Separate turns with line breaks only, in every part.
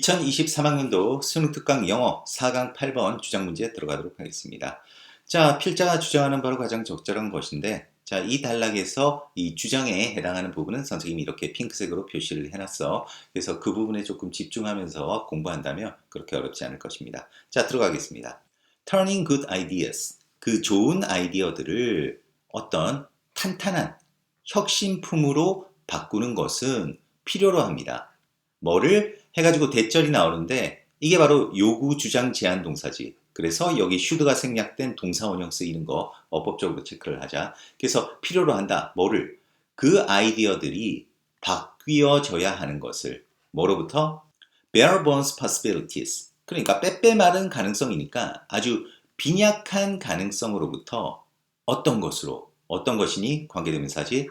2023학년도 수능특강 영어 4강 8번 주장 문제 들어가도록 하겠습니다. 자, 필자가 주장하는 바로 가장 적절한 것인데, 자, 이 단락에서 이 주장에 해당하는 부분은 선생님이 이렇게 핑크색으로 표시를 해놨어. 그래서 그 부분에 조금 집중하면서 공부한다면 그렇게 어렵지 않을 것입니다. 자, 들어가겠습니다. Turning good ideas. 그 좋은 아이디어들을 어떤 탄탄한 혁신품으로 바꾸는 것은 필요로 합니다. 뭐를 해가지고 대절이 나오는데 이게 바로 요구, 주장, 제한 동사지. 그래서 여기 should가 생략된 동사원형 쓰이는 거 어법적으로 체크를 하자. 그래서 필요로 한다. 뭐를? 그 아이디어들이 바뀌어져야 하는 것을 뭐로부터? bare bones possibilities. 그러니까 빼빼 마른 가능성이니까 아주 빈약한 가능성으로부터 어떤 것으로 어떤 것이니 관계대명사지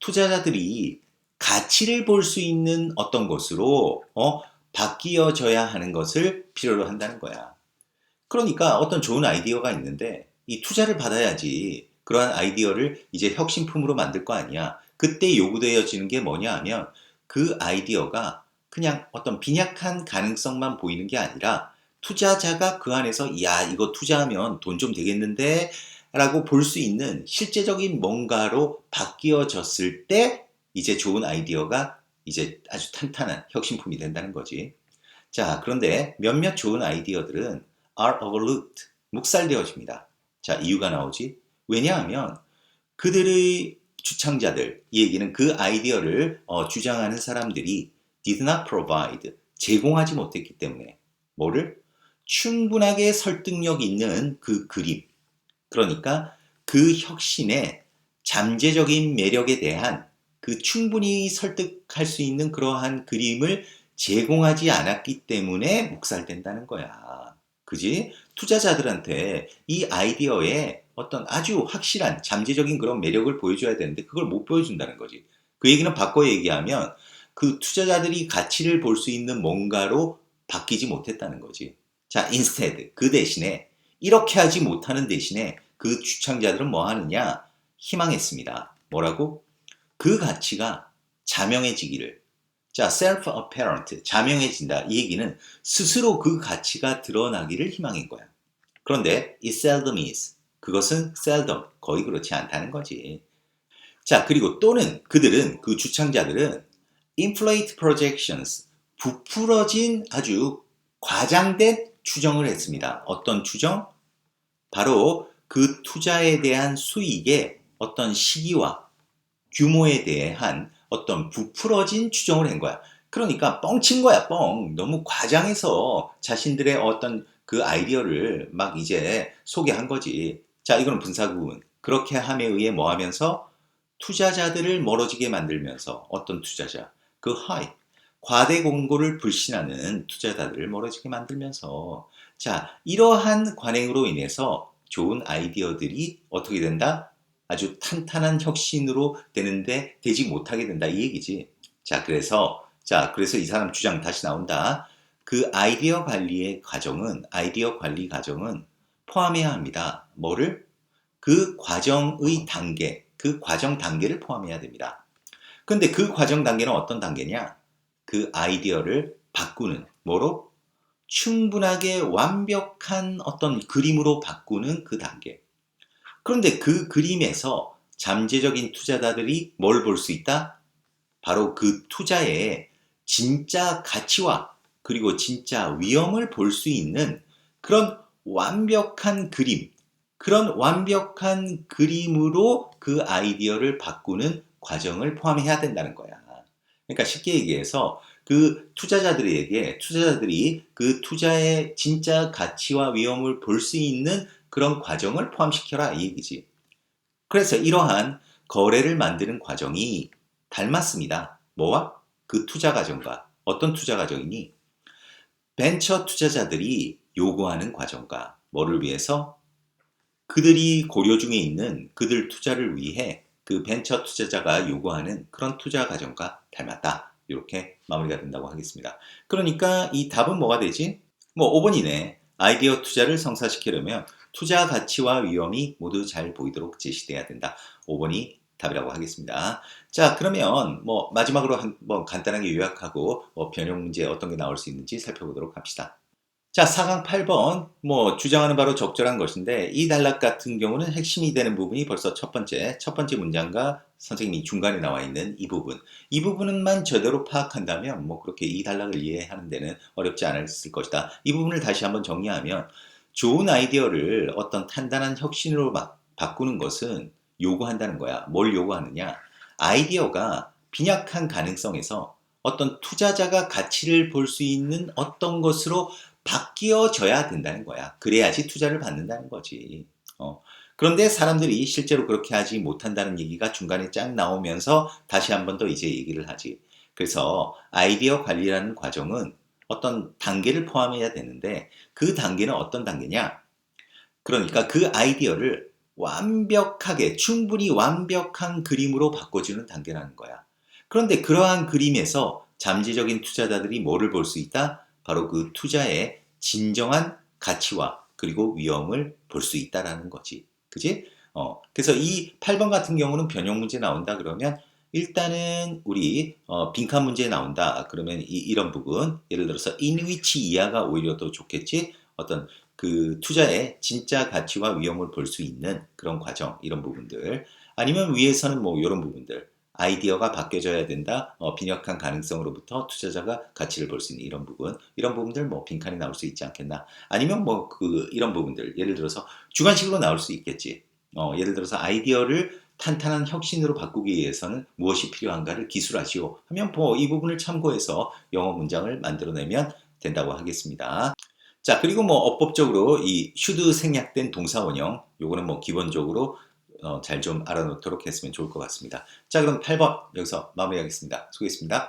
투자자들이 가치를 볼 수 있는 어떤 것으로 어, 바뀌어져야 하는 것을 필요로 한다는 거야. 그러니까 어떤 좋은 아이디어가 있는데 이 투자를 받아야지 그러한 아이디어를 이제 혁신품으로 만들 거 아니야. 그때 요구되어지는 게 뭐냐 하면 그 아이디어가 그냥 어떤 빈약한 가능성만 보이는 게 아니라 투자자가 그 안에서 야 이거 투자하면 돈 좀 되겠는데 라고 볼 수 있는 실제적인 뭔가로 바뀌어졌을 때 이제 좋은 아이디어가 이제 아주 탄탄한 혁신품이 된다는 거지. 자, 그런데 몇몇 좋은 아이디어들은 are overlooked, 묵살되어집니다. 자, 이유가 나오지. 왜냐하면 그들의 주창자들, 이 얘기는 그 아이디어를 어, 주장하는 사람들이 did not provide, 제공하지 못했기 때문에 뭐를? 충분하게 설득력 있는 그 그림. 그러니까 그 혁신의 잠재적인 매력에 대한 그 충분히 설득할 수 있는 그러한 그림을 제공하지 않았기 때문에 묵살된다는 거야. 그지? 투자자들한테 이 아이디어에 어떤 아주 확실한 잠재적인 그런 매력을 보여줘야 되는데 그걸 못 보여준다는 거지. 그 얘기는 바꿔 얘기하면 그 투자자들이 가치를 볼 수 있는 뭔가로 바뀌지 못했다는 거지. 자, instead 그 대신에 이렇게 하지 못하는 대신에 그 주창자들은 뭐 하느냐? 희망했습니다. 뭐라고? 그 가치가 자명해지기를. 자, self-apparent, 자명해진다. 이 얘기는 스스로 그 가치가 드러나기를 희망인 거야. 그런데 it seldom is. 그것은 seldom, 거의 그렇지 않다는 거지. 자, 그리고 또는 그들은, 그 주창자들은 inflate projections, 부풀어진 아주 과장된 추정을 했습니다. 어떤 추정? 바로 그 투자에 대한 수익의 어떤 시기와 규모에 대한 어떤 부풀어진 추정을 한 거야. 그러니까 뻥친 거야, 뻥. 너무 과장해서 자신들의 어떤 그 아이디어를 막 이제 소개한 거지. 자, 이거는 분사구문. 그렇게 함에 의해 뭐 하면서 투자자들을 멀어지게 만들면서 어떤 투자자, 그 하이, 과대 공고를 불신하는 투자자들을 멀어지게 만들면서 자, 이러한 관행으로 인해서 좋은 아이디어들이 어떻게 된다? 아주 탄탄한 혁신으로 되는데 되지 못하게 된다 이 얘기지. 자, 그래서 자, 그래서 이 사람 주장 다시 나온다. 그 아이디어 관리의 과정은 아이디어 관리 과정은 포함해야 합니다. 뭐를? 그 과정의 단계, 그 과정 단계를 포함해야 됩니다. 근데 그 과정 단계는 어떤 단계냐? 그 아이디어를 바꾸는 뭐로? 충분하게 완벽한 어떤 그림으로 바꾸는 그 단계. 그런데 그 그림에서 잠재적인 투자자들이 뭘 볼 수 있다? 바로 그 투자의 진짜 가치와 그리고 진짜 위험을 볼 수 있는 그런 완벽한 그림, 그런 완벽한 그림으로 그 아이디어를 바꾸는 과정을 포함해야 된다는 거야. 그러니까 쉽게 얘기해서 그 투자자들에게 투자자들이 그 투자의 진짜 가치와 위험을 볼 수 있는 그런 과정을 포함시켜라 이 얘기지. 그래서 이러한 거래를 만드는 과정이 닮았습니다. 뭐와? 그 투자 과정과 어떤 투자 과정이니? 벤처 투자자들이 요구하는 과정과 뭐를 위해서? 그들이 고려 중에 있는 그들 투자를 위해 그 벤처 투자자가 요구하는 그런 투자 과정과 닮았다. 이렇게 마무리가 된다고 하겠습니다. 그러니까 이 답은 뭐가 되지? 뭐 5번이네. 아이디어 투자를 성사시키려면 투자 가치와 위험이 모두 잘 보이도록 제시돼야 된다. 5번이 답이라고 하겠습니다. 자, 그러면 뭐 마지막으로 한번 간단하게 요약하고 뭐 변형 문제 어떤 게 나올 수 있는지 살펴보도록 합시다. 자, 4강 8번 뭐 주장하는 바로 적절한 것인데 이 단락 같은 경우는 핵심이 되는 부분이 벌써 첫 번째 첫 번째 문장과 선생님이 중간에 나와 있는 이 부분 이 부분만 제대로 파악한다면 뭐 그렇게 이 단락을 이해하는 데는 어렵지 않았을 것이다. 이 부분을 다시 한번 정리하면 좋은 아이디어를 어떤 탄단한 혁신으로 바, 바꾸는 것은 요구한다는 거야. 뭘 요구하느냐? 아이디어가 빈약한 가능성에서 어떤 투자자가 가치를 볼 수 있는 어떤 것으로 바뀌어져야 된다는 거야. 그래야지 투자를 받는다는 거지. 어. 그런데 사람들이 실제로 그렇게 하지 못한다는 얘기가 중간에 쫙 나오면서 다시 한 번 더 이제 얘기를 하지. 그래서 아이디어 관리라는 과정은 어떤 단계를 포함해야 되는데 그 단계는 어떤 단계냐? 그러니까 그 아이디어를 완벽하게 충분히 완벽한 그림으로 바꿔주는 단계라는 거야. 그런데 그러한 그림에서 잠재적인 투자자들이 뭐를 볼 수 있다? 바로 그 투자의 진정한 가치와 그리고 위험을 볼 수 있다라는 거지. 그지? 어, 그래서 이 8번 같은 경우는 변형 문제 나온다 그러면 일단은 우리 어, 빈칸 문제 나온다 그러면 이, 런 부분 예를 들어서 which 이하가 오히려 더 좋겠지 어떤 그 투자의 진짜 가치와 위험을 볼 수 있는 그런 과정 이런 부분들 아니면 위에서는 뭐 이런 부분들 아이디어가 바뀌어져야 된다. 어, 빈약한 가능성으로부터 투자자가 가치를 볼 수 있는 이런 부분, 이런 부분들 뭐 빈칸이 나올 수 있지 않겠나. 아니면 뭐 그 이런 부분들, 예를 들어서 주관식으로 나올 수 있겠지. 어, 예를 들어서 아이디어를 탄탄한 혁신으로 바꾸기 위해서는 무엇이 필요한가를 기술하시오. 하면 뭐이 부분을 참고해서 영어 문장을 만들어내면 된다고 하겠습니다. 자, 그리고 뭐 어법적으로 이 should 생략된 동사 원형, 요거는 뭐 기본적으로 어, 잘 좀 알아놓도록 했으면 좋을 것 같습니다. 자, 그럼 8번 여기서 마무리하겠습니다. 수고했습니다.